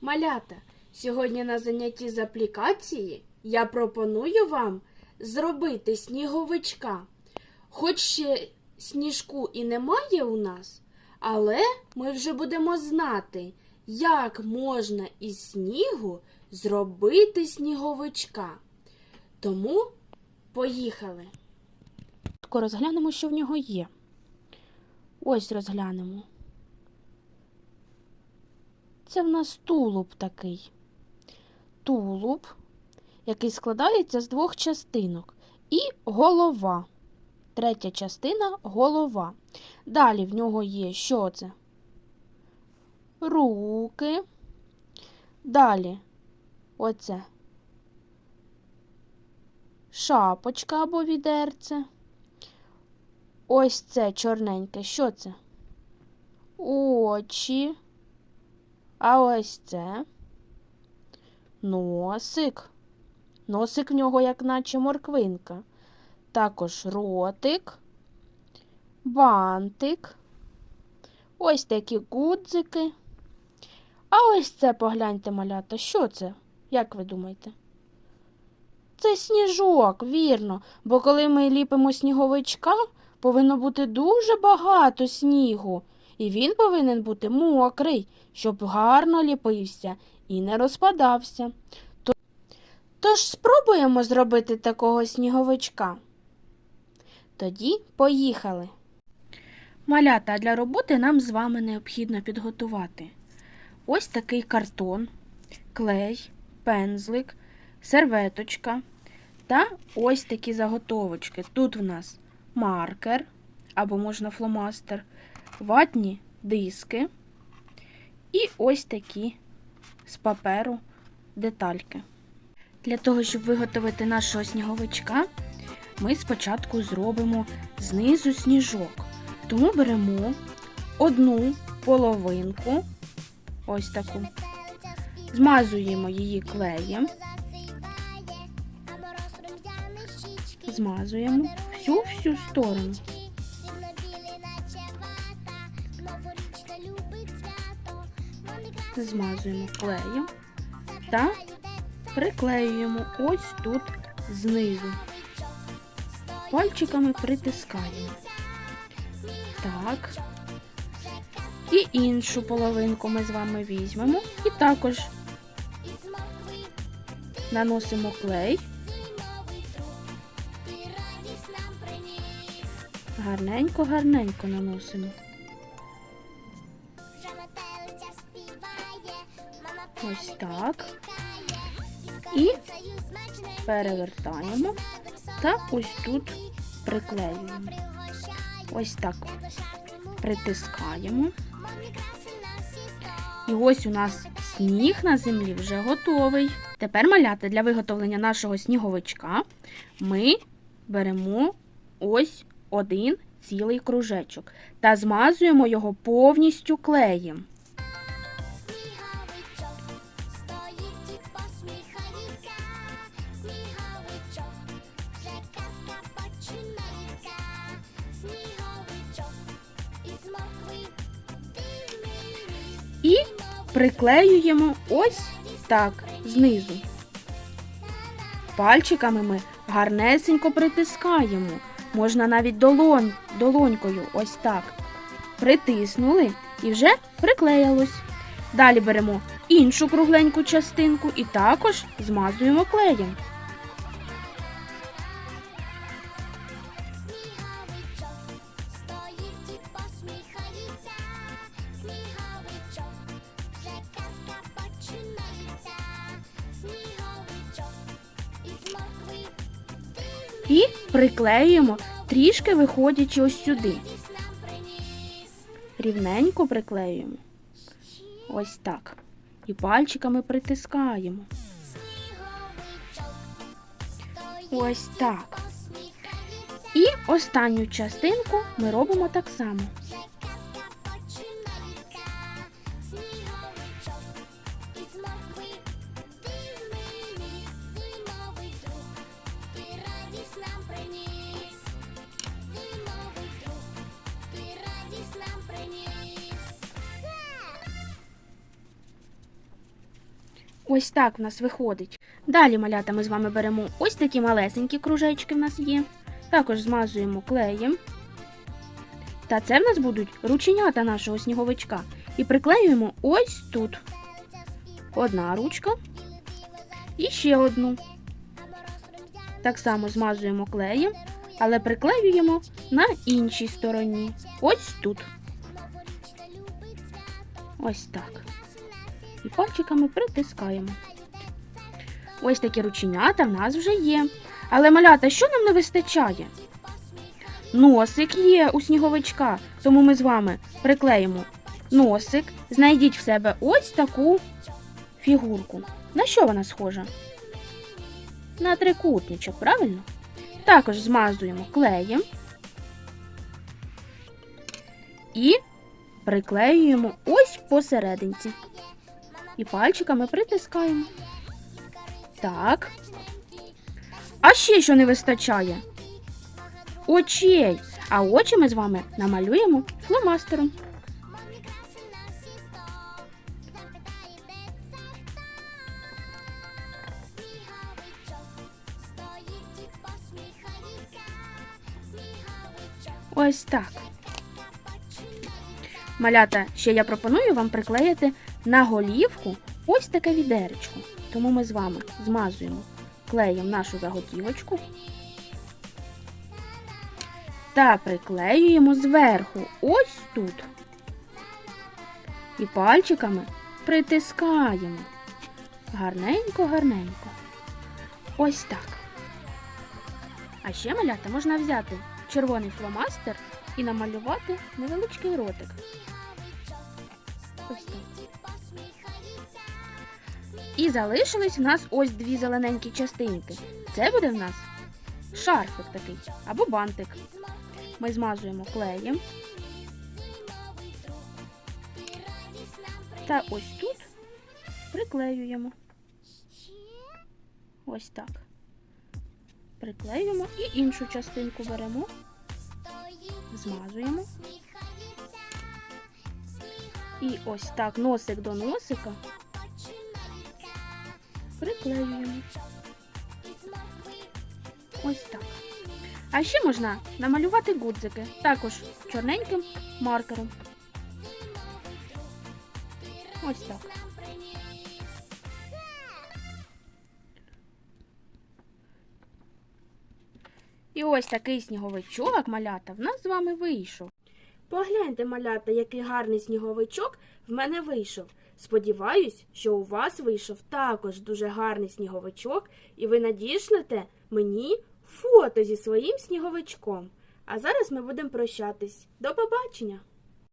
Малята, сьогодні на занятті з аплікації я пропоную вам зробити сніговичка. Хоч ще сніжку і немає у нас, але ми вже будемо знати, як можна із снігу зробити сніговичка. Тому поїхали. Розглянемо, що в нього є. Ось розглянемо. Це в нас тулуб такий. Тулуб, який складається з двох частинок. І голова. Третя частина голова. Далі в нього є що це? Руки. Далі оце шапочка або відерце. Ось це чорненьке. Що це? Очі. А ось це носик. Носик в нього, як наче морквинка. Також ротик, бантик. Ось такі гудзики. А ось це погляньте, малята. Що це? Як ви думаєте? Це сніжок, вірно. Бо коли ми ліпимо сніговичка, повинно бути дуже багато снігу, і він повинен бути мокрий, щоб гарно ліпився і не розпадався. Тож спробуємо зробити такого сніговичка. Тоді поїхали. Малята, для роботи нам з вами необхідно підготувати ось такий картон, клей, пензлик, серветочка та ось такі заготовочки. Тут в нас маркер або можна фломастер, ватні диски і ось такі з паперу детальки. Для того, щоб виготовити нашого сніговичка, ми спочатку зробимо знизу сніжок. Тому беремо одну половинку, ось таку, змазуємо її клеєм, змазуємо всю-всю сторону. Змазуємо клеєм та приклеюємо ось тут знизу. Пальчиками притискаємо. Так. І іншу половинку ми з вами візьмемо і також наносимо клей. Гарненько-гарненько наносимо. Ось так. І перевертаємо та ось тут приклеюємо. Ось так притискаємо. І ось у нас сніг на землі вже готовий. Тепер маляти для виготовлення нашого сніговичка ми беремо ось один цілий кружечок та змазуємо його повністю клеєм. Приклеюємо ось так знизу. Пальчиками ми гарнесенько притискаємо. Можна навіть долонь, долонькою ось так. Притиснули і вже приклеїлось. Далі беремо іншу кругленьку частинку і також змазуємо клеєм. І приклеюємо, трішки виходячи ось сюди. Рівненько приклеюємо. Ось так. І пальчиками притискаємо. Ось так. І останню частинку ми робимо так само. Ось так в нас виходить. Далі малята ми з вами беремо ось такі малесенькі кружечки в нас є. Також змазуємо клеєм. Та це в нас будуть рученята нашого сніговичка. І приклеюємо ось тут. Одна ручка. І ще одну. Так само змазуємо клеєм, але приклеюємо на іншій стороні. Ось тут. Ось так. І пальчиками притискаємо. Ось такі рученята в нас вже є. Але малята, що нам не вистачає? Носик є у сніговичка, тому ми з вами приклеїмо носик. Знайдіть в себе ось таку фігурку. На що вона схожа? На трикутничок, правильно? Також змазуємо клеєм і приклеюємо ось посерединці. І пальчиками притискаємо. Так. А ще що не вистачає? Очей. А очі ми з вами намалюємо фломастером. Ось так. Малята, ще я пропоную вам приклеїти на голівку ось таке відеречко. Тому ми з вами змазуємо клеєм нашу заготівочку та приклеюємо зверху ось тут. І пальчиками притискаємо. Гарненько, гарненько. Ось так. А ще малята можна взяти червоний фломастер і намалювати невеличкий ротик. Ось так. І залишились в нас ось дві зелененькі частинки. Це буде в нас шарфик такий або бантик. Ми змазуємо клеєм. Та ось тут приклеюємо. Ось так. Приклеюємо і іншу частинку беремо, змазуємо. І ось так носик до носика приклеюємо. Ось так. А ще можна намалювати гудзики, також чорненьким маркером. Ось так. І ось такий сніговичок малята в нас з вами вийшов. Погляньте, малята, який гарний сніговичок в мене вийшов. Сподіваюсь, що у вас вийшов також дуже гарний сніговичок, і ви надішлете мені фото зі своїм сніговичком. А зараз ми будемо прощатись. До побачення!